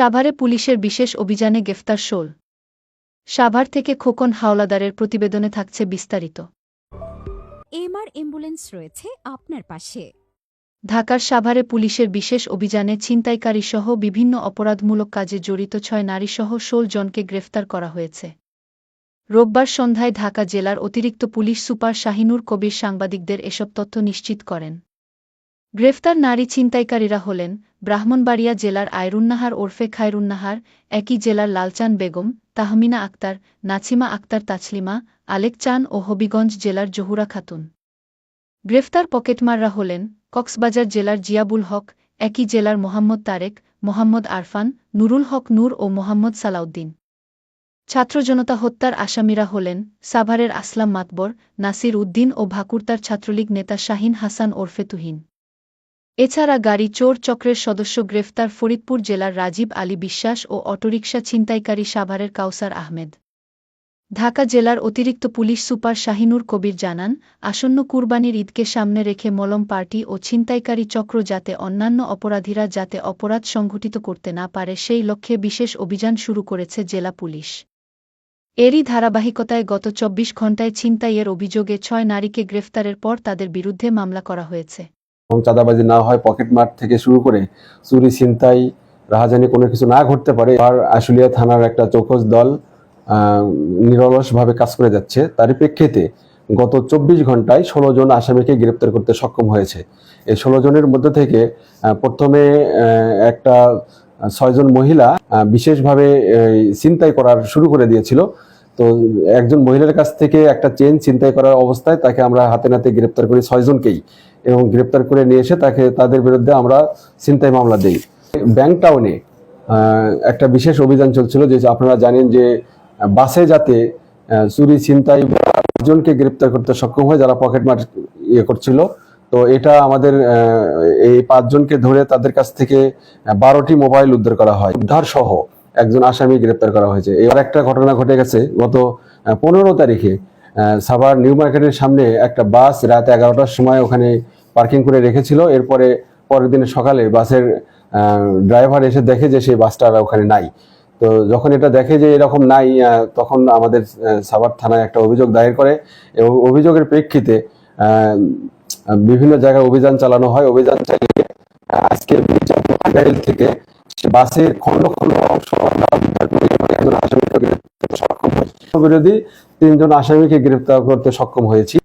সাভারে পুলিশের বিশেষ অভিযানে গ্রেফতার শোল সাভার থেকে খোকন হাওলাদারের প্রতিবেদনে থাকছে বিস্তারিত। এমআর অ্যাম্বুলেন্স রয়েছে আপনার পাশে। ঢাকার সাভারে পুলিশের বিশেষ অভিযানে ছিনতাইকারীসহ বিভিন্ন অপরাধমূলক কাজে জড়িত ছয় নারীসহ ষোল জনকে গ্রেফতার করা হয়েছে। রোববার সন্ধ্যায় ঢাকা জেলার অতিরিক্ত পুলিশ সুপার শাহিনুর কবির সাংবাদিকদের এসব তথ্য নিশ্চিত করেন। গ্রেফতার নারী ছিনতাইকারীরা হলেন ব্রাহ্মণবাড়িয়া জেলার আয়রুন্নাহার ওরফে খায়রুন্নাহার, একই জেলার লালচান বেগম, তাহমিনা আক্তার, নাছিমা আক্তার তাছলিমা, আলেক চান ও হবিগঞ্জ জেলার জহুরা খাতুন। গ্রেফতার পকেটমাররা হলেন কক্সবাজার জেলার জিয়াবুল হক, একই জেলার মোহাম্মদ তারেক, মোহাম্মদ আরফান, নুরুল হক নূর ও মোহাম্মদ সালাউদ্দিন। ছাত্র জনতা হত্যার আসামিরা হলেন সাভারের আসলাম মাতবর, নাসির উদ্দিন ও ভাকুরতার ছাত্রলীগ নেতা শাহিন হাসান ওরফে তুহিন। এছাড়া গাড়ি চোর চক্রের সদস্য গ্রেফতার ফরিদপুর জেলার রাজীব আলী বিশ্বাস ও অটোরিকশা ছিনতাইকারী সাভারের কাউসার আহমেদ। ঢাকা জেলার অতিরিক্ত পুলিশ সুপার শাহিনুর কবির জানান, আসন্ন কুরবানির ঈদকে সামনে রেখে মলম পার্টি ও ছিনতাইকারী চক্র যাতে অন্যান্য অপরাধীরা যাতে অপরাধ সংঘটিত করতে না পারে সেই লক্ষ্যে বিশেষ অভিযান শুরু করেছে জেলা পুলিশ। এরই ধারাবাহিকতায় গত চব্বিশ ঘণ্টায় ছিনতাইয়ের অভিযোগে ছয় নারীকে গ্রেফতারের পর তাদের বিরুদ্ধে মামলা করা হয়েছে। এবং চাঁদাবাজি না হয় পকেট মার থেকে শুরু করে চুরি ছিনতাই রাহাজানি কোনো কিছু না ঘটতে পারে আর আশুলিয়া থানার একটা চৌকস দল নিরলসভাবে কাজ করে যাচ্ছে। তারই প্রেক্ষিতে গত চব্বিশ ঘন্টায় ষোলো জন আসামিকে গ্রেপ্তার করতে সক্ষম হয়েছে। এই ষোলো জনের মধ্যে থেকে প্রথমে একটা ছয়জন মহিলা বিশেষভাবে এই, ছিনতাই করার শুরু করে দিয়েছিল। তো একজন মহিলার কাছ থেকে একটা চেন ছিনতাই করার অবস্থায় তাকে আমরা হাতে নাতে গ্রেপ্তার করি ছয়জনকেই এবং গ্রেপ্তার করে নিয়ে এসে তাকে, তাদের বিরুদ্ধে আমরা ছিনতাই মামলা দিই। ব্যাংক টাউনে একটা বিশেষ অভিযান চলছিল যে আপনারা জানেন যে বাসে যাতে চুরি, ছিনতাই জনকে গ্রেপ্তার করতে সক্ষম হয় যারা পকেট মার ইয়ে করছিল, তো এটা আমাদের এই পাঁচজনকে ধরে তাদের কাছ থেকে বারোটি মোবাইল উদ্ধার করা হয়। উদ্ধার সহ একজন আসামি গ্রেপ্তার করা হয়েছে। এবার একটা ঘটনা ঘটে গেছে গত পনেরো তারিখে। সাভার নিউ মার্কেটের সামনে একটা বাস রাত এগারোটার সময় ওখানে পার্কিং করে রেখেছিল। এরপরে পরের দিন সকালে বাসের ড্রাইভার এসে দেখে যে সেই বাসটা আর ওখানে নাই। তো যখন এটা দেখে যে এরকম নাই তখন আমাদের সাভার থানায় একটা অভিযোগ দায়ের করে। এবং অভিযোগের প্রেক্ষিতে বিভিন্ন জায়গায় অভিযান চালানো হয়। অভিযান চালিয়ে আজকে থেকে বাসের খন্ড খন্ড অংশ বিরোধী তিনজন আসামিকে গ্রেপ্তার করতে সক্ষম হয়েছি।